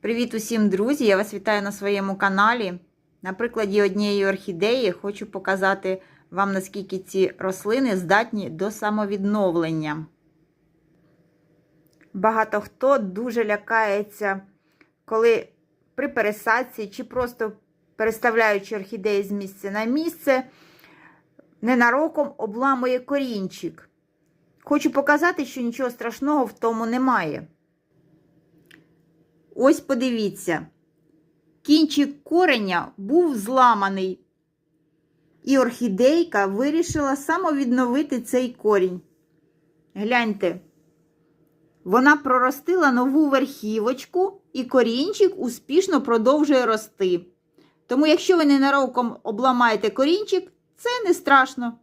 Привіт усім, друзі! Я вас вітаю на своєму каналі. На прикладі однієї орхідеї хочу показати вам, наскільки ці рослини здатні до самовідновлення. Багато хто дуже лякається, коли при пересадці чи просто переставляючи орхідеї з місця на місце, ненароком обламує корінчик. Хочу показати, що нічого страшного в тому немає. Ось подивіться, кінчик кореня був зламаний, і орхідейка вирішила самовідновити цей корінь. Гляньте, вона проростила нову верхівочку, і корінчик успішно продовжує рости. Тому, якщо ви ненароком обламаєте корінчик, це не страшно.